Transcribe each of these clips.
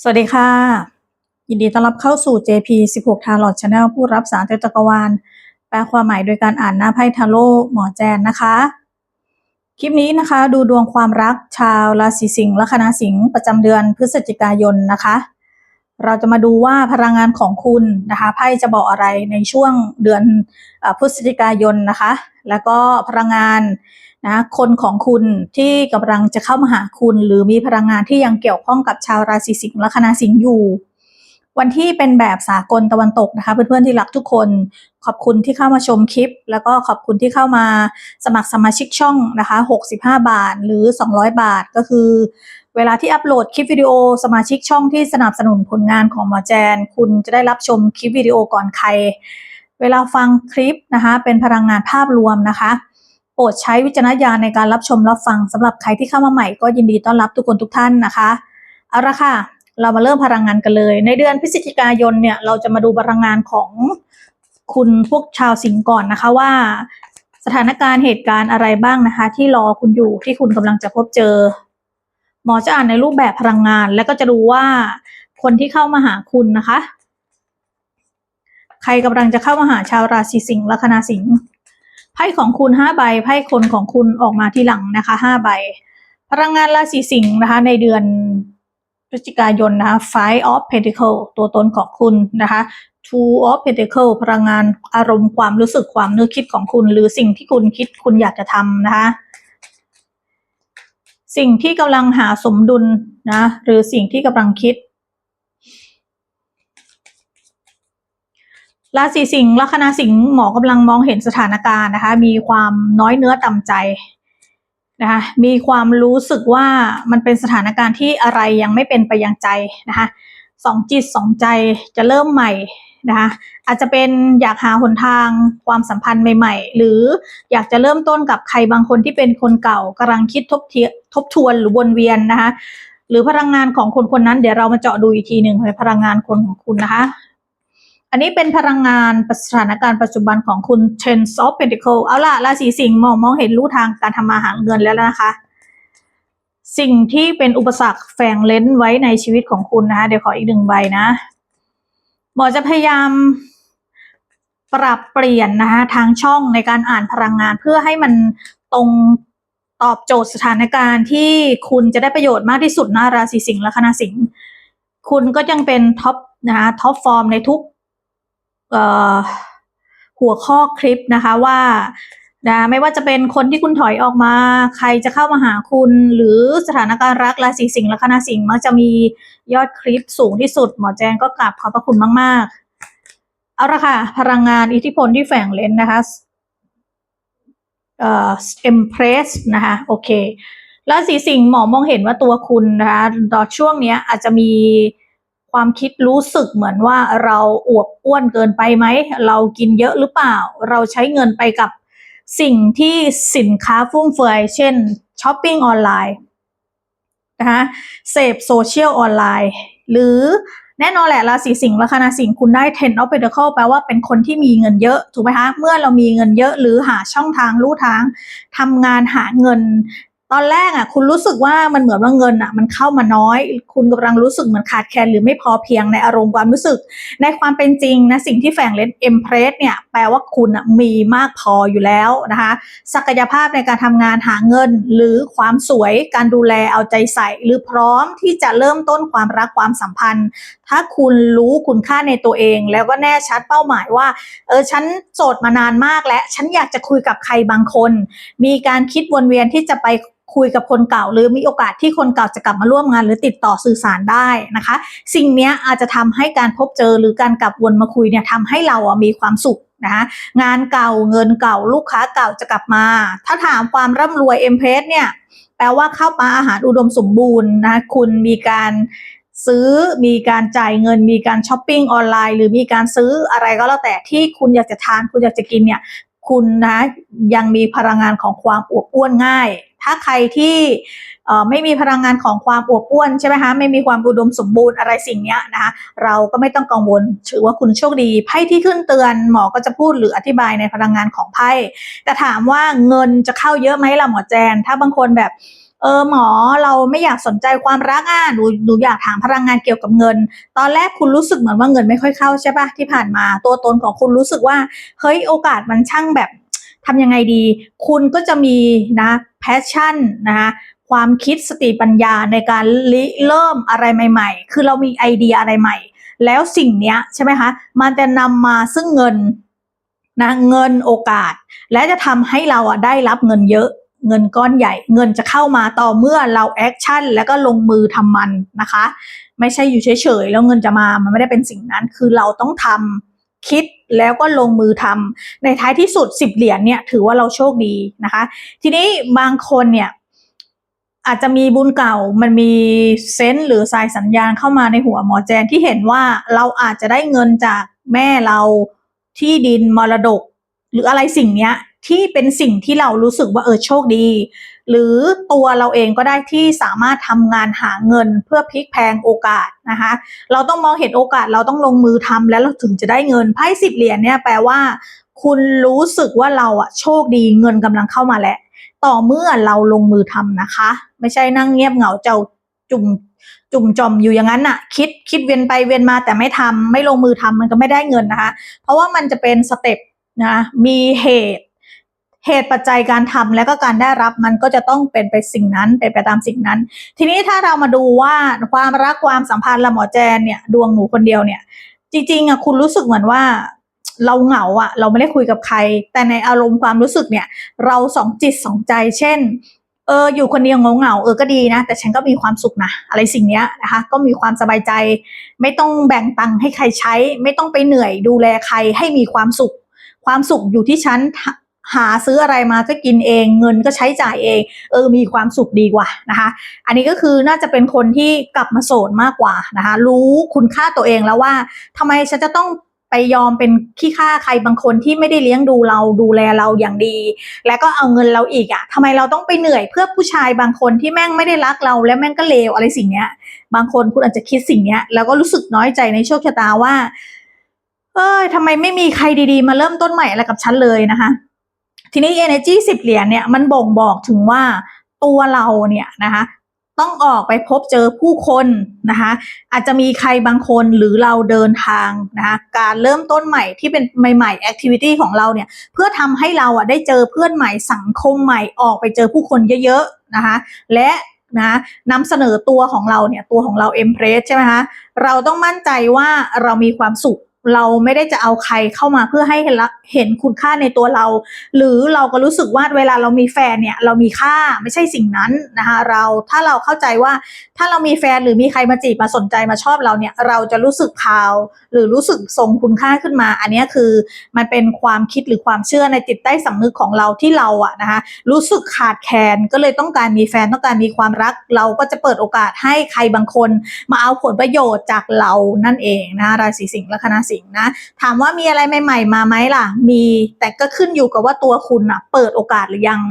สวัสดีค่ะ ยินดีต้อนรับเข้าสู่ JP 16 Tarot Channel ผู้รับสารเจ้าจักรวาล แปลความหมายโดยการอ่านหน้าไพ่ทาโร่หมอแจนนะคะ คลิปนี้นะคะ ดูดวงความรักชาวราศีสิงห์และคณะสิงห์ประจำเดือนพฤศจิกายนนะคะ เราจะมาดูว่าพลังงานของคุณนะคะไพ่จะบอกอะไรในช่วงเดือนอพฤศจิกายนนะคะ แล้วก็พลังงาน นะคนของคุณที่กำลังจะเข้ามาหาคุณ หรือมีพลังงานที่ยังเกี่ยวข้องกับชาวราศีสิงห์ละคณะสิงห์อยู่ วันที่เป็นแบบสากลตะวันตกนะคะ เพื่อนๆที่รักทุกคน ขอบคุณที่เข้ามาชมคลิป แล้วก็ขอบคุณที่เข้ามาสมัครสมาชิกช่องนะคะ 65 บาทหรือ 200 บาทก็คือ เวลาที่อัปโหลดคลิปวิดีโอสมาชิกช่องที่สนับสนุนผลงานของหมอแจน คุณจะได้รับชมคลิปวิดีโอก่อนใคร เวลาฟังคลิปนะคะ เป็นพลังงานภาพรวมนะคะ โปรดใช้วิจารณญาณในการรับชมรับฟังสำหรับใครที่เข้ามาใหม่ก็ยินดีต้อนรับทุกคนทุกท่านนะคะเอาละค่ะ เรามาเริ่มพลังงานกันเลย ในเดือนพฤศจิกายนเนี่ยเราจะมาดูพลังงานของคุณพวกชาวสิงห์ก่อนนะคะว่า สถานการณ์เหตุการณ์อะไรบ้างนะคะ ที่รอคุณอยู่ที่คุณกำลังจะพบเจอ หมอจะอ่านในรูปแบบพลังงาน แล้วก็จะดูว่าคนที่เข้ามาหาคุณนะคะ ใครกำลังจะเข้ามาหาชาวราศีสิงห์และคณะสิงห์ ไพ่ของคุณห้าใบไพ่คนของคุณออกมาที่หลังนะคะห้าใบ พลังงานราศีสิงห์นะคะในเดือนพฤศจิกายนนะคะ Five of Pentacle ตัวตนของคุณนะคะ Two of Pentacle พลังงานอารมณ์ความรู้สึกความนึกคิดของคุณ หรือสิ่งที่คุณคิดคุณอยากจะทำนะคะ สิ่งที่กำลังหาสมดุลนะหรือสิ่งที่กำลังคิด ราศีสิงห์ลัคนาสิงห์หมอกำลังมองเห็นสถานการณ์นะคะ มีความน้อยเนื้อต่ำใจนะคะมีความรู้สึกว่ามันเป็นสถานการณ์ที่อะไรยังไม่เป็นไปอย่างใจนะคะสองจิตสองใจจะเริ่มใหม่นะคะอาจจะเป็นอยากหาหนทางความสัมพันธ์ใหม่ ๆ หรืออยากจะเริ่มต้นกับใครบางคนที่เป็นคนเก่ากำลังคิดทบเททบทวนหรือวนเวียนนะคะหรือพลังงานของคนคนนั้นเดี๋ยวเรามาเจาะดูอีกทีหนึ่งในพลังงานคนของคุณนะคะ อันนี้เป็นพลังงานสถานการณ์ปัจจุบันของคุณ Ten of Pentacle เอาล่ะราศีสิงห์มองมองเห็นรู้ทางการทำมาหาเงินแล้วนะคะ สิ่งที่เป็นอุปสรรคแฝงเล้นไว้ในชีวิตของคุณนะคะ เดี๋ยวขออีกหนึ่งใบนะ หมอจะพยายามปรับเปลี่ยนนะคะทางช่องในการอ่านพลังงานเพื่อให้มันตรงตอบโจทย์สถานการณ์ที่คุณจะได้ประโยชน์มากที่สุดนะราศีสิงห์และคณะสิงห์คุณก็ยังเป็นท็อปนะคะท็อปฟอร์มในทุก หัวข้อคลิปนะคะว่านะไม่ว่าจะเป็นคนที่คุณถอยออกมา ใครจะเข้ามาหาคุณ หรือสถานการณ์รักราศีสิงห์ละคณะสิงห์มักจะมียอดคลิปสูงที่สุด หมอแจงก็กราบขอบพระคุณมาก ๆ เอาละค่ะ พลังงานอิทธิพลที่แฝงเลนนะคะเอ่อ empress นะคะโอเคราศีสิงห์หมอมองเห็นว่าตัวคุณนะคะตอนช่วงเนี้ยอาจจะมี ความคิดรู้สึกเหมือนว่าเราอวบอ้วนเกินไปไหม เรากินเยอะหรือเปล่า เราใช้เงินไปกับสิ่งที่สินค้าฟุ่มเฟือย เช่นช้อปปิ้งออนไลน์นะคะเสพโซเชียลออนไลน์ หรือแน่นอนแหละราศีสิงห์และคณะสิงห์คุณได้10 of Pentacle แปลว่าเป็นคนที่มีเงินเยอะ ถูกไหมคะ เมื่อเรามีเงินเยอะหรือหาช่องทางลู่ทางทำงานหาเงิน ตอนแรกอะ คุณรู้สึกว่ามันเหมือนว่าเงินอะ มันเข้ามาน้อย คุณกำลังรู้สึกเหมือนขาดแคลนหรือไม่พอเพียงในอารมณ์ความรู้สึก ในความเป็นจริงนะสิ่งที่แฝงเล่นเอ็มเพรสเนี่ยแปลว่าคุณอะมีมากพออยู่แล้วนะคะศักยภาพในการทำงานหาเงิน หรือความสวยการดูแลเอาใจใส่ หรือพร้อมที่จะเริ่มต้นความรักความสัมพันธ์ ถ้าคุณรู้คุณค่าในตัวเอง แล้วก็แน่ชัดเป้าหมายว่าเออฉันโสดมานานมากและฉันอยากจะคุยกับใครบางคน มีการคิดวนเวียนที่จะไป คุยกับคนเก่า หรือมีโอกาสที่คนเก่าจะกลับมาร่วมงาน หรือติดต่อสื่อสารได้นะคะ สิ่งนี้อาจจะทำให้การพบเจอหรือการกลับวนมาคุยเนี่ยทำให้เราอะมีความสุขนะคะงานเก่าเงินเก่าลูกค้าเก่าจะกลับมา ถ้าถามความร่ำรวยเอ็มเพสเนี่ยแปลว่าข้าวปลาอาหารอุดมสมบูรณ์นะคุณมีการซื้อมีการจ่ายเงิน มีการช้อปปิ้งออนไลน์ หรือมีการซื้ออะไรก็แล้วแต่ที่คุณอยากจะทานคุณอยากจะกินเนี่ยคุณนะยังมีพลังงานของความอวบอ้วนง่าย ถ้าใครที่ไม่มีพลังงานของความอวบอ้วนใช่ไหมคะไม่มีความอุดมสมบูรณ์อะไรสิ่งนี้นะคะเราก็ไม่ต้องกังวลถือว่าคุณโชคดีไพ่ที่ขึ้นเตือนหมอก็จะพูดหรืออธิบายในพลังงานของไพ่แต่ถามว่าเงินจะเข้าเยอะไหมล่ะหมอแจน ถ้าบางคนแบบเอเออหมอเราไม่อยากสนใจความรักอะหนูหนูอยากถามพลังงานเกี่ยวกับเงิน ตอนแรกคุณรู้สึกเหมือนว่าเงินไม่ค่อยเข้าใช่ปะที่ผ่านมาตัวตนของคุณรู้สึกว่าเฮ้ยโอกาสมันช่างแบบ ทำยังไงดี คุณก็จะมีนะแพชชั่นนะคะความคิดสติปัญญาในการริเริ่มอะไรใหม่ ๆ คือเรามีไอเดียอะไรใหม่ แล้วสิ่งเนี้ยใช่ไหมคะมันจะนำมาซึ่งเงินนะเงินโอกาส และจะทำให้เราอะได้รับเงินเยอะเงินก้อนใหญ่ เงินจะเข้ามาต่อเมื่อเราแอคชั่นแล้วก็ลงมือทำมันนะคะ ไม่ใช่อยู่เฉยๆแล้วเงินจะมามันไม่ได้เป็นสิ่งนั้นคือเราต้องทำ คิดแล้วก็ลงมือทำในท้ายที่สุดสิบเหรียญเนี่ยถือว่าเราโชคดีนะคะ ทีนี้บางคนเนี่ยอาจจะมีบุญเก่ามันมีเซนส์หรือสายสัญญาณเข้ามาในหัวหมอแจนที่เห็นว่าเราอาจจะได้เงินจากแม่เราที่ดินมรดก หรืออะไรสิ่งเนี้ย ที่เป็นสิ่งที่เรารู้สึกว่าเออโชคดี หรือตัวเราเองก็ได้ที่สามารถทำงานหาเงินเพื่อพลิกแพลงโอกาสนะคะเราต้องมองเห็นโอกาสเราต้องลงมือทำแล้วเราถึงจะได้เงินไพ่สิบเหรียญเนี่ยแปลว่า คุณรู้สึกว่าเราอะโชคดีเงินกำลังเข้ามาแล้วต่อเมื่อเราลงมือทำนะคะ ไม่ใช่นั่งเงียบเหงาเจ้าจุ่มจุ่มจอมอยู่อย่างนั้นน่ะ คิดคิดเวียนไปเวียนมาแต่ไม่ทำไม่ลงมือทำมันก็ไม่ได้เงินนะคะ เพราะว่ามันจะเป็นสเต็ปนะมีเหตุ เหตุปัจจัยการทำและก็การได้รับมันก็จะต้องเป็นไปสิ่งนั้นเป็นไปตามสิ่งนั้น ทีนี้ถ้าเรามาดูว่าความรักความสัมพันธ์ละหมอแจนเนี่ยดวงหนูคนเดียวเนี่ย จริงๆอะคุณรู้สึกเหมือนว่าเราเหงาอะเราไม่ได้คุยกับใคร แต่ในอารมณ์ความรู้สึกเนี่ย เราสองจิตสองใจ เช่น เอออยู่คนเดียวเหงาๆเออก็ดีนะ แต่ฉันก็มีความสุขนะอะไรสิ่งเนี้ยนะคะ ก็มีความสบายใจ ไม่ต้องแบ่งตังค์ให้ใครใช้ ไม่ต้องไปเหนื่อยดูแลใครให้มีความสุข ความสุขอยู่ที่ฉัน หาซื้ออะไรมาก็กินเองเงินก็ใช้จ่ายเอง เออมีความสุขดีกว่านะคะ อันนี้ก็คือน่าจะเป็นคนที่กลับมาโสดมากกว่านะคะ รู้คุณค่าตัวเองแล้วว่าทำไมฉันจะต้องไปยอมเป็นขี้ข้าใครบางคนที่ไม่ได้เลี้ยงดูเราดูแลเราอย่างดี แล้วก็เอาเงินเราอีกอะ่ะทำไมเราต้องไปเหนื่อยเพื่อผู้ชายบางคนที่แม่งไม่ได้รักเรา และแม่งก็เลวอะไรสิ่งเนี้ย บางคนคุณอาจจะคิดสิ่งเนี้ย แล้วก็รู้สึกน้อยใจในโชคชะตาว่า เอ้ยทำไมไม่มีใครดีๆ มาเริ่มต้นใหม่อะไรกับฉันเลยนะคะ ทีนี้ energy สิบเหรียญเนี่ยมันบ่งบอกถึงว่าตัวเราเนี่ยนะคะต้องออกไปพบเจอผู้คนนะคะอาจจะมีใครบางคนหรือเราเดินทางนะคะการเริ่มต้นใหม่ที่เป็นใหม่ๆ activity ของเราเนี่ยเพื่อทำให้เราอะได้เจอเพื่อนใหม่สังคมใหม่ออกไปเจอผู้คนเยอะๆนะคะและนะนำเสนอตัวของเราเนี่ยตัวของเรา Empress ใช่ไหมคะเราต้องมั่นใจว่าเรามีความสุข เราไม่ได้จะเอาใครเข้ามาเพื่อให้เห็นละเห็นคุณค่าในตัวเรา หรือเราก็รู้สึกว่าเวลาเรามีแฟนเนี่ยเรามีค่าไม่ใช่สิ่งนั้นนะคะเราถ้าเราเข้าใจว่าถ้าเรามีแฟนหรือมีใครมาจีบมาสนใจมาชอบเราเนี่ยเราจะรู้สึกพาว หรือรู้สึกทรงคุณค่าขึ้นมา อันนี้คือมันเป็นความคิดหรือความเชื่อในจิตใต้สำนึกของเราที่เราอะนะคะรู้สึกขาดแคลนก็เลยต้องการมีแฟนต้องการมีความรัก เราก็จะเปิดโอกาสให้ใครบางคน มาเอาผลประโยชน์จากเรานั่นเองนะราศีสิงห์และคณะสิงห์นะ ถามว่ามีอะไรใหม่ ๆ มาไหมล่ะ มีแต่ก็ขึ้นอยู่กับว่าตัวคุณอะเปิดโอกาสหรือยัง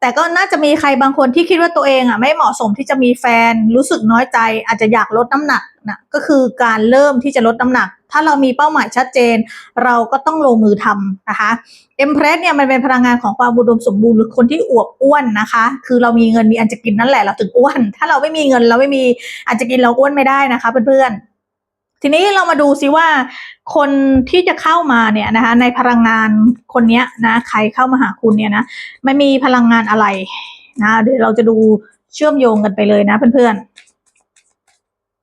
แต่ก็น่าจะมีใครบางคนที่คิดว่าตัวเองอะไม่เหมาะสมที่จะมีแฟนรู้สึกน้อยใจ อาจจะอยากลดน้ำหนักนะก็คือการเริ่มที่จะลดน้ำหนัก ถ้าเรามีเป้าหมายชัดเจน เราก็ต้องลงมือทำนะคะเอ็มเพรสเนี่ยมันเป็นพลังงานของความอุดมสมบูรณ์หรือคนที่อวบอ้วนนะคะ คือเรามีเงินมีอันจะกินนั่นแหละเราถึงอ้วน ถ้าเราไม่มีเงินเราไม่มีอันจะกินเราอ้วนไม่ได้นะคะเพื่อนๆ ทีนี้เรามาดูซิว่า คนที่จะเข้ามาเนี่ยนะคะในพลังงานคนเนี้ยนะใครเข้ามาหาคุณเนี่ยนะไม่มีพลังงานอะไรนะเดี๋ยวเราจะดูเชื่อมโยงกันไปเลยนะเพื่อน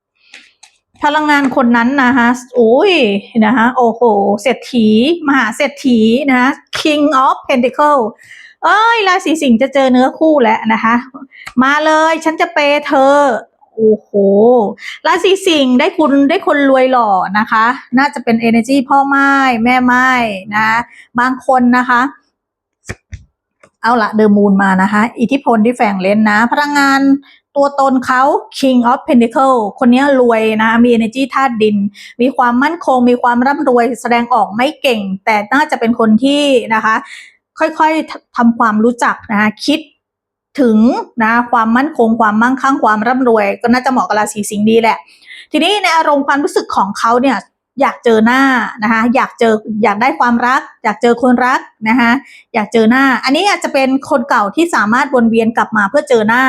ๆ พลังงานคนนั้นนะคะโอ้ยนะคะโอ้โหเศรษฐี มหาเศรษฐีนะ King of Pentacle เอ้ยราศีสิงห์จะเจอเนื้อคู่แล้วนะคะ มาเลยฉันจะเปย์เธอ โอ้โห ราศีสิงห์ได้คุณได้คนรวยหล่อนะคะ น่าจะเป็น energy พ่อไม้แม่ไม้นะ บางคนนะคะ เอาละเดอมูนมานะคะ อิทธิพลที่แฝงเล่นนะ พลังงานตัวตนเขา King of Pentacle คนนี้รวยนะ มี energy ธาตุดิน มีความมั่นคง มีความร่ำรวย แสดงออกไม่เก่ง แต่น่าจะเป็นคนที่นะคะ ค่อยๆทำความรู้จักนะคะคิด ถึงนะความมั่นคงความมั่งคั่งความร่ำรวย ก็น่าจะเหมาะกับราศีสิงห์ดีแหละ ทีนี้ในอารมณ์ความรู้สึกของเขาเนี่ยอยากเจอหน้านะคะอยากเจออยากได้ความรัก อยากเจอคนรักนะคะอยากเจอหน้า อันนี้อาจจะเป็นคนเก่าที่สามารถวนเวียนกลับมาเพื่อเจอหน้า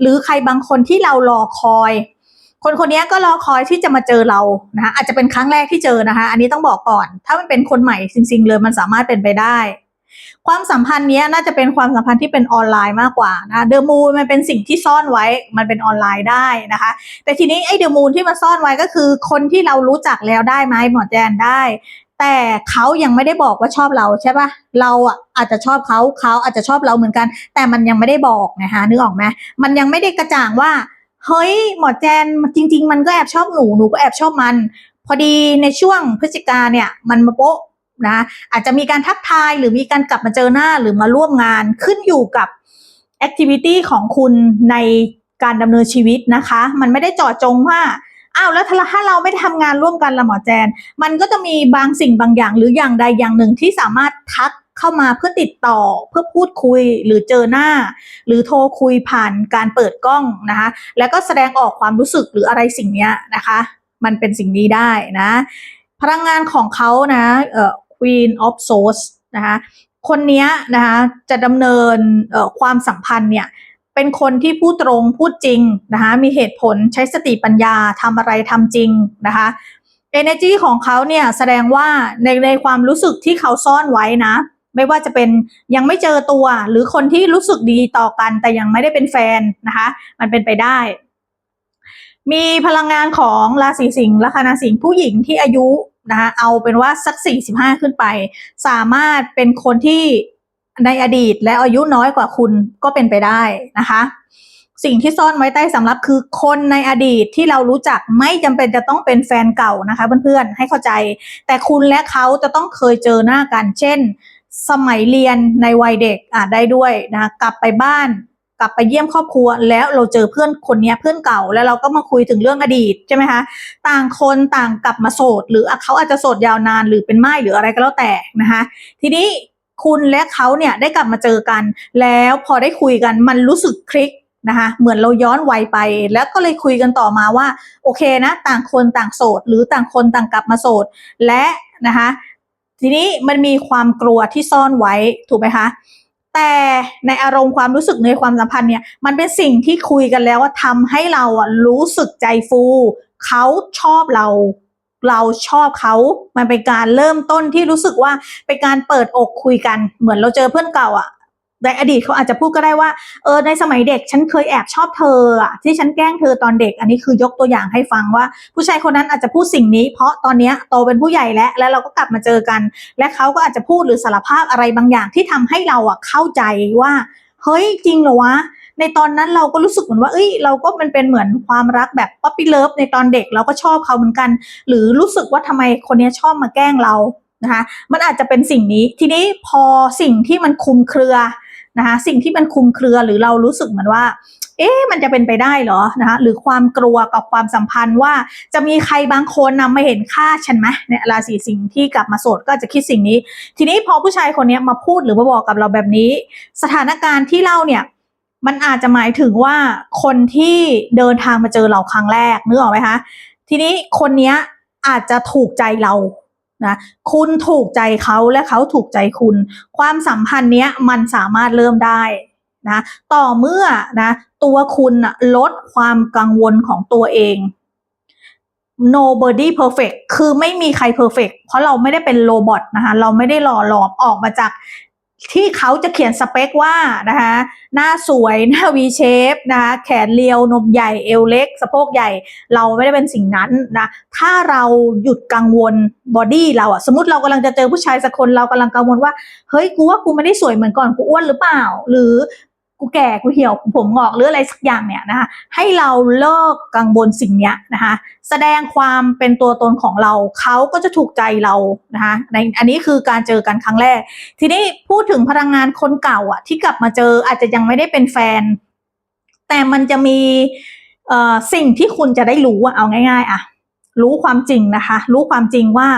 หรือใครบางคนที่เรารอคอย คนคนนี้ก็รอคอยที่จะมาเจอเรานะคะอาจจะเป็นครั้งแรกที่เจอนะคะ อันนี้ต้องบอกก่อน ถ้ามันเป็นคนใหม่จริง ๆ เลยมันสามารถเป็นไปได้ ความสัมพันธ์นี้น่าจะเป็นความสัมพันธ์ที่เป็นออนไลน์มากกว่านะเดอะมูนมันเป็นสิ่งที่ซ่อนไว้มันเป็นออนไลน์ได้นะคะ แต่ทีนี้ไอ้เดอะมูนที่มันซ่อนไว้ก็คือ คนที่เรารู้จักแล้วได้ไหมหมอแจนได้ แต่เขายังไม่ได้บอกว่าชอบเราใช่ปะเราอะอาจจะชอบเขาเขาอาจจะชอบเราเหมือนกัน แต่มันยังไม่ได้บอกนะคะนึกออกไหมมันยังไม่ได้กระจ่างว่าเฮ้ยหมอแจนจริง ๆ มันก็แอบชอบหนูหนูก็แอบชอบมัน พอดีในช่วงพฤศจิกาเนี่ยมันมาโป๊ะ นะอาจจะมีการทักทายหรือมีการกลับมาเจอหน้าหรือมาร่วมงานขึ้นอยู่กับแอคทิวิตี้ของคุณในการดำเนินชีวิตนะคะ มันไม่ได้จาะจงว่าอ้าวแล้วถ้าเราไม่ได้ทำงานร่วมกันละหมอแจน มันก็จะมีบางสิ่งบางอย่างหรืออย่างใดอย่างหนึ่งที่สามารถทักเข้ามาเพื่อติดต่อเพื่อพูดคุยหรือเจอหน้า หรือโทรคุยผ่านการเปิดกล้องนะคะแล้วก็แสดงออกความรู้สึกหรืออะไรสิ่งนี้นะคะ มันเป็นสิ่งนี้ได้นะ พลังงานของเขานะเออ Queen of Swords นะคะคนเนี้ยนะคะจะดำเนินความสัมพันธ์เนี่ยเป็นคนที่พูดตรงพูดจริงนะคะมีเหตุผลใช้สติปัญญาทำอะไรทำจริงนะคะ energy ของเขาเนี่ยแสดงว่าในในความรู้สึกที่เขาซ่อนไว้นะ ไม่ว่าจะเป็นยังไม่เจอตัว หรือคนที่รู้สึกดีต่อกัน แต่ยังไม่ได้เป็นแฟนนะคะ มันเป็นไปได้ มีพลังงานของราศีสิงห์ลัคนาสิงห์ผู้หญิงที่อายุ นะคะเอาเป็นว่าสัก 45 ขึ้นไป สามารถเป็นคนที่ในอดีตและอายุน้อยกว่าคุณก็เป็นไปได้นะคะ สิ่งที่ซ่อนไว้ใต้สำรับคือคนในอดีตที่เรารู้จักไม่จำเป็นจะต้องเป็นแฟนเก่านะคะเพื่อนๆให้เข้าใจ แต่คุณและเขาจะต้องเคยเจอหน้ากัน เช่น สมัยเรียนในวัยเด็กอาจได้ด้วยนะกลับไปบ้าน กลับไปเยี่ยมครอบครัว แล้วเราเจอเพื่อนคนนี้เพื่อนเก่าแล้วเราก็มาคุยถึงเรื่องอดีตใช่ไหมคะต่างคนต่างกลับมาโสด หรือเขาอาจจะโสดยาวนานหรือเป็นไม้หรืออะไรก็แล้วแต่นะคะทีนี้คุณและเขาเนี่ยได้กลับมาเจอกัน แล้วพอได้คุยกันมันรู้สึกคลิกนะคะเหมือนเราย้อนวัยไปแล้วก็เลยคุยกันต่อมาว่า โอเคนะต่างคนต่างโสด หรือต่างคนต่างกลับมาโสด และนะคะทีนี้มันมีความกลัวที่ซ่อนไว้ถูกไหมคะ แต่ในอารมณ์ความรู้สึกในความสัมพันธ์เนี่ยมันเป็นสิ่งที่คุยกันแล้วว่าทำให้เราอะรู้สึกใจฟูเขาชอบเราเราชอบเขา มันเป็นการเริ่มต้นที่รู้สึกว่าเป็นการเปิดอกคุยกัน เหมือนเราเจอเพื่อนเก่าอะ ในอดีตเขาอาจจะพูดก็ได้ว่า เออในสมัยเด็กฉันเคยแอบชอบเธออะที่ฉันแกล้งเธอตอนเด็ก อันนี้คือยกตัวอย่างให้ฟังว่า ผู้ชายคนนั้นอาจจะพูดสิ่งนี้ เพราะตอนนี้โตเป็นผู้ใหญ่แล้วแล้วเราก็กลับมาเจอกัน และเขาก็อาจจะพูดหรือสารภาพอะไรบางอย่างที่ทำให้เราอะเข้าใจว่า เฮ้ยจริงเหรอวะในตอนนั้นเราก็รู้สึกเหมือนว่า เอ้ย เราก็มันเป็นเหมือนความรักแบบป๊อปปี้เลิฟในตอนเด็กเราก็ชอบเขาเหมือนกัน หรือรู้สึกว่าทำไมคนนี้ชอบมาแกล้งเรานะคะ มันอาจจะเป็นสิ่งนี้ ทีนี้พอสิ่งที่มันคุมเครือ นะคะสิ่งที่มันคุมเครือหรือเรารู้สึกเหมือนว่า เอ๊ะมันจะเป็นไปได้เหรอนะคะหรือความกลัวกับความสัมพันธ์ว่าจะมีใครบางคนนำมาเห็นค่าฉันไหมเนี่ยราศีสิงห์ที่กลับมาโสดก็จะคิดสิ่งนี้ ทีนี้พอผู้ชายคนนี้มาพูดหรือมาบอกกับเราแบบนี้ สถานการณ์ที่เล่าเนี่ยมันอาจจะหมายถึงว่าคนที่เดินทางมาเจอเราครั้งแรกนึกออกไหมคะทีนี้คนนี้อาจจะถูกใจเรา นะคุณถูกใจเขาและเขาถูกใจคุณ ความสัมพันธ์เนี้ยมันสามารถเริ่มได้นะต่อเมื่อนะตัวคุณลดความกังวลของตัวเอง nobody perfect คือไม่มีใคร perfect เพราะเราไม่ได้เป็นโรบอทนะคะ เราไม่ได้หล่อหลอมออกมาจาก ที่เขาจะเขียนสเปคว่านะคะหน้าสวยหน้า V shape นะคะแขนเรียวนมใหญ่เอวเล็ก สะโพกใหญ่ เราไม่ได้เป็นสิ่งนั้นนะถ้าเราหยุดกังวลบอดี้เราอะสมมติเรากำลังจะเจอผู้ชายสักคนเรากำลังกังวลว่า เฮ้ยกูว่ากูไม่ได้สวยเหมือนก่อนกูอ้วนหรือเปล่า หรือ กูแก่กูเหี่ยวผมงอกหรืออะไรสักอย่างเนี่ยนะคะให้เราเลิกกังวลสิ่งเนี้ยนะคะแสดงความเป็นตัวตนของเราเขาก็จะถูกใจเรานะคะในอันนี้คือการเจอกันครั้งแรก ทีนี้พูดถึงพลังงานคนเก่าอะที่กลับมาเจออาจจะยังไม่ได้เป็นแฟน แต่มันจะมีสิ่งที่คุณจะได้รู้อะเอาง่าย ๆอะรู้ความจริงนะคะ รู้ความจริงว่า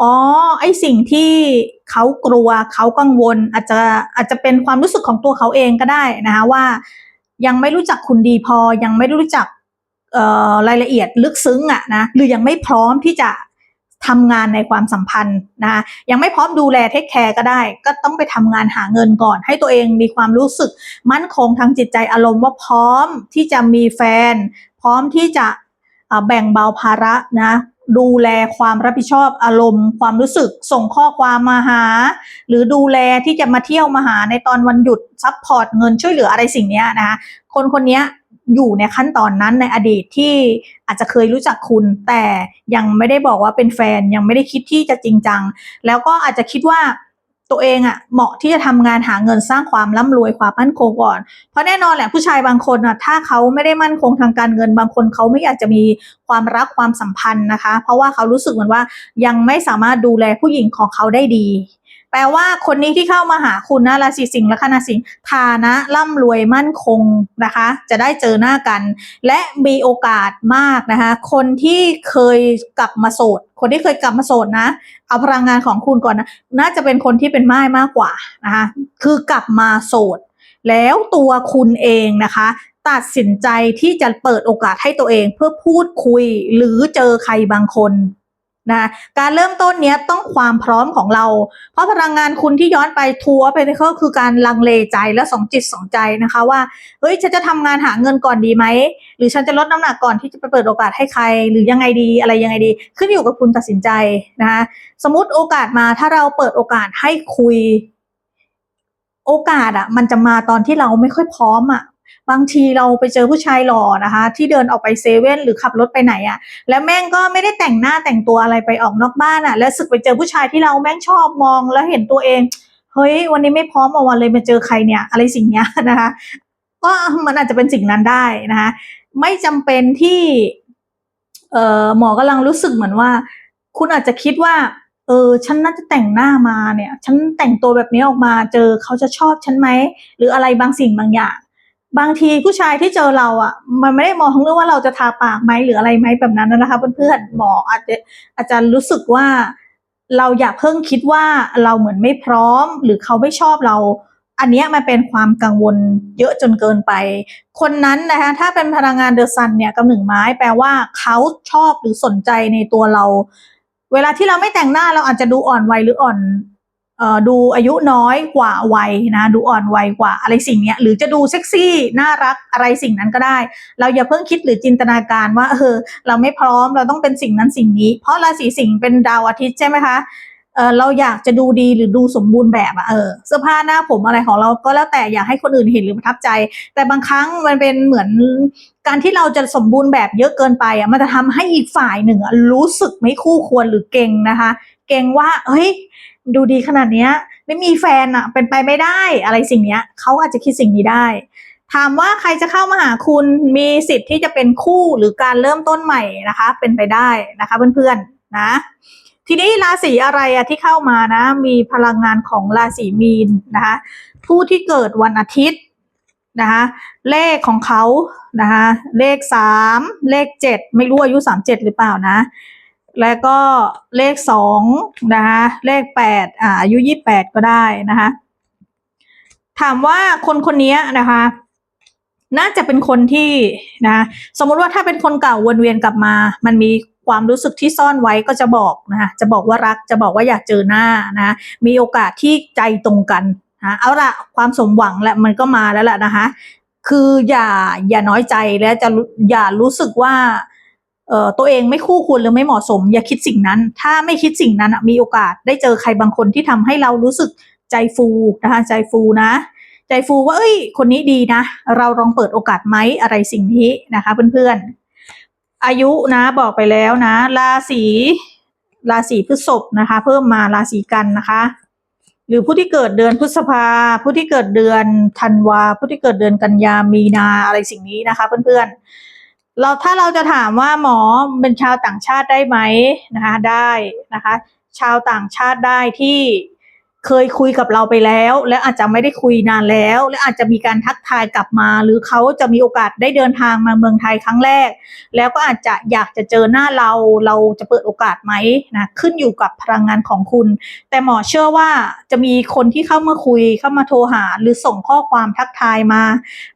อ๋อ ไอสิ่งที่เขากลัวเขากังวล อาจจะอาจจะเป็นความรู้สึกของตัวเขาเองก็ได้นะคะว่า ยังไม่รู้จักคุณดีพอ ยังไม่รู้จักเรายละเอียดลึกซึ้งอะนะหรือยังไม่พร้อมที่จะทำงานในความสัมพันธ์นะคะยังไม่พร้อมดูแลเทคแคร์ก็ได้ ก็ต้องไปทำงานหาเงินก่อน ให้ตัวเองมีความรู้สึกมั่นคงทางจิตใจอารมณ์ว่าพร้อมที่จะมีแฟน พร้อมที่จะแบ่งเบาภาระนะ ดูแลความรับผิดชอบอารมณ์ ความรู้สึกส่งข้อความมาหา หรือดูแลที่จะมาเที่ยวมาหาในตอนวันหยุดซัพพอร์ตเงินช่วยเหลืออะไรสิ่งนี้นะคะคนคนนี้อยู่ในขั้นตอนนั้นในอดีตที่อาจจะเคยรู้จักคุณ แต่ยังไม่ได้บอกว่าเป็นแฟนยังไม่ได้คิดที่จะจริงจัง แล้วก็อาจจะคิดว่า ตัวเองอะเหมาะที่จะทำงานหาเงินสร้างความร่ำรวยความมั่นคงก่อน เพราะแน่นอนแหละผู้ชายบางคนอะถ้าเขาไม่ได้มั่นคงทางการเงิน บางคนเขาไม่อยากจะมีความรักความสัมพันธ์นะคะ เพราะว่าเขารู้สึกเหมือนว่ายังไม่สามารถดูแลผู้หญิงของเขาได้ดี แปลว่าคนนี้ที่เข้ามาหาคุณนะราศีสิงห์และคณะสิงห์ฐานะร่ำรวยมั่นคงนะคะ จะได้เจอหน้ากัน และมีโอกาสมากนะคะ คนที่เคยกลับมาโสด คนที่เคยกลับมาโสดนะ เอาพลังงานของคุณก่อนนะน่าจะเป็นคนที่เป็นไม้มากกว่านะคะ คือกลับมาโสด แล้วตัวคุณเองนะคะตัดสินใจที่จะเปิดโอกาสให้ตัวเองเพื่อพูดคุยหรือเจอใครบางคน นะการเริ่มต้นเนี้ยต้องความพร้อมของเรา เพราะพลังงานคุณที่ย้อนไปทัวร์ไปก็คือการลังเลใจและสองจิตสองใจนะคะว่าเฮ้ยฉันจะทำงานหาเงินก่อนดีไหมหรือฉันจะลดน้ำหนักก่อนที่จะไปเปิดโอกาสให้ใคร หรือยังไงดีอะไรยังไงดี ขึ้นอยู่กับคุณตัดสินใจนะคะสมมติโอกาสมาถ้าเราเปิดโอกาสให้คุย โอกาสอะ มันจะมาตอนที่เราไม่ค่อยพร้อมอะ บางทีเราไปเจอผู้ชายหล่อนะคะ ที่เดินออกไปเซเว่นหรือขับรถไปไหนอะ แล้วแม่งก็ไม่ได้แต่งหน้าแต่งตัวอะไรไปออกนอกบ้านอะ แล้วสึกไปเจอผู้ชายที่เราแม่งชอบมองแล้วเห็นตัวเอง เฮ้ย วันนี้ไม่พร้อมมาวันเลยมาเจอใครเนี่ย อะไรสิ่งเนี้ยนะคะ ก็มันอาจจะเป็นสิ่งนั้นได้นะคะ ไม่จำเป็นที่ เอ่อหมอกำลังรู้สึกเหมือนว่า คุณอาจจะคิดว่าเออ ฉันน่าจะแต่งหน้ามาเนี่ย ฉันแต่งตัวแบบนี้ออกมา เจอเขาจะชอบฉันไหม หรืออะไรบางสิ่งบางอย่าง บางทีผู้ชายที่เจอเราอะ มันไม่ได้มองทั้งเรื่องว่าเราจะทาปากไหมหรืออะไรไหมแบบนั้นนะคะเพื่อนๆหมออาจจะอาจจะรู้สึกว่า เราอย่าเพิ่งคิดว่าเราเหมือนไม่พร้อม หรือเขาไม่ชอบเรา อันนี้มันเป็นความกังวลเยอะจนเกินไป คนนั้นนะคะถ้าเป็นพลังงานเดอะซันเนี่ยกำหนึ่งไม้แปลว่าเขาชอบหรือสนใจในตัวเรา เวลาที่เราไม่แต่งหน้าเราอาจจะดูอ่อนวัยหรืออ่อน ดูอายุน้อยกว่าวัยนะดูอ่อนวัยกว่าอะไรสิ่งนี้หรือจะดูเซ็กซี่น่ารักอะไรสิ่งนั้นก็ได้ เราอย่าเพิ่งคิดหรือจินตนาการว่าเออเราไม่พร้อมเราต้องเป็นสิ่งนั้นสิ่งนี้ เพราะราศีสิงห์เป็นดาวอาทิตย์ใช่ไหมคะเออเราอยากจะดูดีหรือดูสมบูรณ์แบบอะเออเสื้อผ้าหน้าผมอะไรของเราก็แล้วแต่อยากให้คนอื่นเห็นหรือประทับใจ แต่บางครั้งมันเป็นเหมือนการที่เราจะสมบูรณ์แบบเยอะเกินไปอะมันจะทำให้อีกฝ่ายหนึ่งอะรู้สึกไม่คู่ควรหรือเก่งนะคะ เก่งว่าเฮ้ย ดูดีขนาดเนี้ย ไม่มีแฟนอะเป็นไปไม่ได้อะไรสิ่งเนี้ยเขาอาจจะคิดสิ่งนี้ได้ ถามว่าใครจะเข้ามาหาคุณมีสิทธิ์ที่จะเป็นคู่หรือการเริ่มต้นใหม่นะคะ เป็นไปได้นะคะเพื่อนๆนะ ทีนี้ราศีอะไรอะที่เข้ามานะ มีพลังงานของราศีมีนนะคะผู้ที่เกิดวันอาทิตย์นะคะเลขของเขานะคะเลขสามเลขเจ็ดไม่รู้อายุสามเจ็ดหรือเปล่านะ แล้วก็เลขสองนะคะเลขแปดอ่าอายุยี่แปดก็ได้นะคะถามว่าคนคนนี้นะคะ น่าจะเป็นคนที่นะสมมติว่าถ้าเป็นคนเก่าวนเวียนกลับมา มันมีความรู้สึกที่ซ่อนไว้ก็จะบอกนะคะจะบอกว่ารักจะบอกว่าอยากเจอหน้านะมีโอกาสที่ใจตรงกันนะเอาละความสมหวังแหละมันก็มาแล้วแหละนะคะ คืออย่าอย่าน้อยใจและจะอย่ารู้สึกว่า เอ่อตัวเองไม่คู่ควรหรือไม่เหมาะสม อย่าคิดสิ่งนั้น ถ้าไม่คิดสิ่งนั้นมีโอกาสได้เจอใครบางคนที่ทำให้เรารู้สึกใจฟูนะคะใจฟูนะ ใจฟูว่าเอ้ย คนนี้ดีนะ เราลองเปิดโอกาสไหมอะไรสิ่งนี้นะคะ เพื่อนๆ อายุนะบอกไปแล้วนะราศีราศีพฤษภนะคะ เพิ่มมาราศีกันนะคะ หรือผู้ที่เกิดเดือนพฤษภา ผู้ที่เกิดเดือนธันวา ผู้ที่เกิดเดือนกันยามีนาอะไรสิ่งนี้นะคะ เพื่อนๆ เราถ้าเราจะถามว่าหมอเป็นชาวต่างชาติได้ไหมนะคะได้นะคะ ชาวต่างชาติได้ที่ เคยคุยกับเราไปแล้ว และอาจจะไม่ได้คุยนานแล้ว และอาจจะมีการทักทายกลับมา หรือเขาจะมีโอกาสได้เดินทางมาเมืองไทยครั้งแรก แล้วก็อาจจะอยากจะเจอหน้าเราเราจะเปิดโอกาสไหมนะขึ้นอยู่กับพลังงานของคุณ แต่หมอเชื่อว่าจะมีคนที่เข้ามาคุยเข้ามาโทรหา หรือส่งข้อความทักทายมา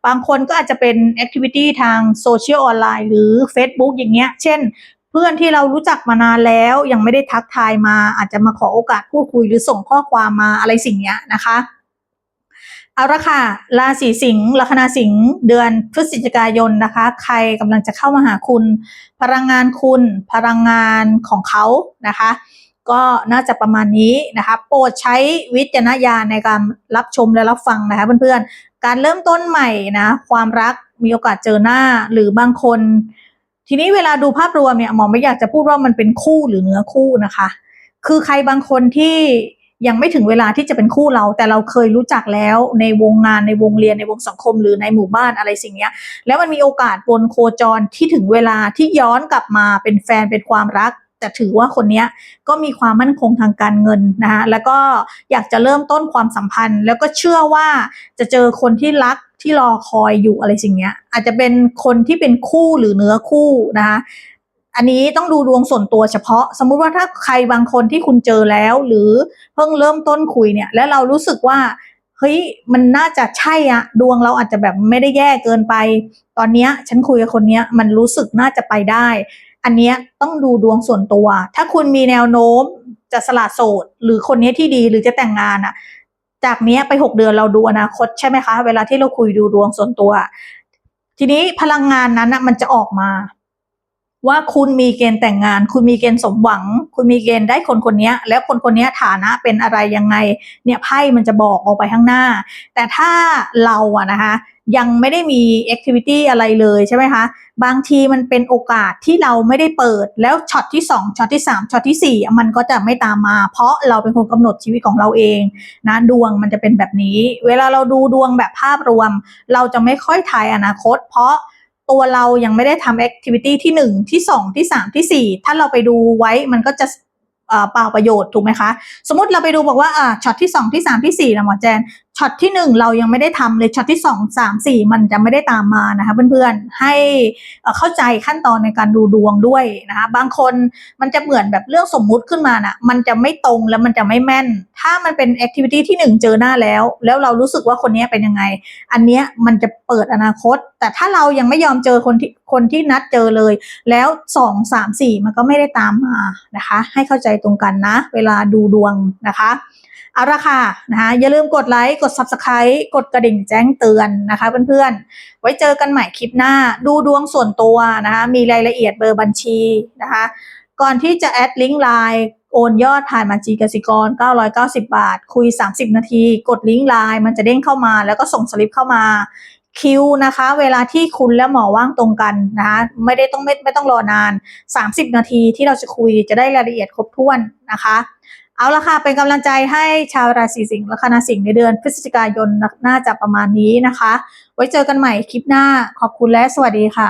บางคนก็อาจจะเป็นแอคทิวิตี้ทางโซเชียลออนไลน์หรือ Facebook อย่างเงี้ยเช่น เพื่อนที่เรารู้จักมานานแล้ว ยังไม่ได้ทักทายมา อาจจะมาขอโอกาสพูดคุยหรือส่งข้อความมาอะไรสิ่งเนี้ยนะคะเอาละค่ะราศีสิงห์ลัคนาสิงห์เดือนพฤศจิกายนนะคะ ใครกำลังจะเข้ามาหาคุณ พลังงานคุณ พลังงานของเขานะคะ ก็น่าจะประมาณนี้นะคะ โปรดใช้วิจารณญาณในการรับชมและรับฟังนะคะเพื่อนๆการเริ่มต้นใหม่นะ ความรักมีโอกาสเจอหน้าหรือบางคน ทีนี้เวลาดูภาพรวมเนี่ยหมอไม่อยากจะพูดว่ามันเป็นคู่หรือเนื้อคู่นะคะ คือใครบางคนที่ยังไม่ถึงเวลาที่จะเป็นคู่เรา แต่เราเคยรู้จักแล้วในวงงานในวงเรียนในวงสังคมหรือในหมู่บ้านอะไรสิ่งนี้แล้วมันมีโอกาสบนโคจรที่ถึงเวลาที่ย้อนกลับมาเป็นแฟนเป็นความรัก แต่ถือว่าคนนี้ก็มีความมั่นคงทางการเงินนะคะแล้วก็อยากจะเริ่มต้นความสัมพันธ์ แล้วก็เชื่อว่าจะเจอคนที่รัก ที่รอคอยอยู่อะไรสิ่งเนี้ย อาจจะเป็นคนที่เป็นคู่หรือเนื้อคู่นะคะอันนี้ต้องดูดวงส่วนตัวเฉพาะ สมมุติว่าถ้าใครบางคนที่คุณเจอแล้ว หรือเพิ่งเริ่มต้นคุยเนี่ย แล้วเรารู้สึกว่าเฮ้ยมันน่าจะใช่อะดวงเราอาจจะแบบไม่ได้แย่เกินไป ตอนเนี้ยฉันคุยกับคนเนี้ยมันรู้สึกน่าจะไปได้ อันเนี้ยต้องดูดวงส่วนตัว ถ้าคุณมีแนวโน้มจะสละโสด หรือคนนี้ที่ดีหรือจะแต่งงานอะ จากเนี้ยไปหกเดือนเราดูอนาคตใช่ไหมคะ เวลาที่เราคุยดูดวงส่วนตัว ทีนี้พลังงานนั้นนะมันจะออกมา ว่าคุณมีเกณฑ์แต่งงาน คุณมีเกณฑ์สมหวัง คุณมีเกณฑ์ได้คนคนนี้แล้วคนคนนี้ฐานะเป็นอะไรยังไง เนี่ยไพ่มันจะบอกออกไปข้างหน้า แต่ถ้าเราอะนะคะยังไม่ได้มีแอคทิวิตี้อะไรเลยใช่ไหมคะ บางทีมันเป็นโอกาสที่เราไม่ได้เปิด แล้วช็อตที่สองช็อตที่สามช็อตที่สี่มันก็จะไม่ตามมา เพราะเราเป็นคนกำหนดชีวิตของเราเองนะดวงมันจะเป็นแบบนี้ เวลาเราดูดวงแบบภาพรวม เราจะไม่ค่อยทายอนาคต เพราะ ตัวเรายังไม่ได้ทำแอคทิวิตี้ที่หนึ่งที่สองที่สามที่สี่ถ้าเราไปดูไว้มันก็จะเปล่าประโยชน์ถูกไหมคะ สมมติเราไปดูบอกว่าอ่าช็อตที่สองที่สามที่สี่นะหมอแจนช็อตที่หนึ่งเรายังไม่ได้ทำเลยช็อตที่สองสามสี่มันจะไม่ได้ตามมานะคะเพื่อนๆให้เข้าใจขั้นตอนในการดูดวงด้วยนะคะบางคนมันจะเหมือนแบบเรื่องสมมุติขึ้นมาน่ะมันจะไม่ตรงแล้วมันจะไม่แม่น ถ้ามันเป็นแอคทิวิตี้ที่หนึ่งเจอหน้าแล้ว แล้วเรารู้สึกว่าคนนี้เป็นยังไง อันเนี้ยมันจะเปิดอนาคตแต่ถ้าเรายังไม่ยอมเจอคนที่คนที่นัดเจอเลย แล้วสองสามสี่มันก็ไม่ได้ตามมานะคะ ให้เข้าใจตรงกันนะ เวลาดูดวงนะคะเอาละค่ะนะคะอย่าลืมกดไลค์กด subscribe กดกระดิ่งแจ้งเตือนนะคะเพื่อนๆ ไว้เจอกันใหม่คลิปหน้าดูดวงส่วนตัวนะคะมีรายละเอียดเบอร์บัญชีนะคะก่อนที่จะแอดลิงก์ไลน์โอนยอดผ่านบัญชีกสิกร 990 บาท คุย 30 นาที กดลิงก์ไลน์มันจะเด้งเข้ามา แล้วก็ส่งสลิปเข้ามา คิวนะคะ เวลาที่คุณและหมอว่างตรงกันนะคะไม่ได้ต้องไม่ไม่ต้องรอนาน 30 นาทีที่เราจะคุยจะได้รายละเอียดครบถ้วนนะคะ เอาละค่ะ เป็นกำลังใจให้ชาวราศีสิงห์และคณะสิงห์ในเดือนพฤศจิกายนน่าจะประมาณนี้นะคะ ไว้เจอกันใหม่คลิปหน้าขอบคุณและสวัสดีค่ะ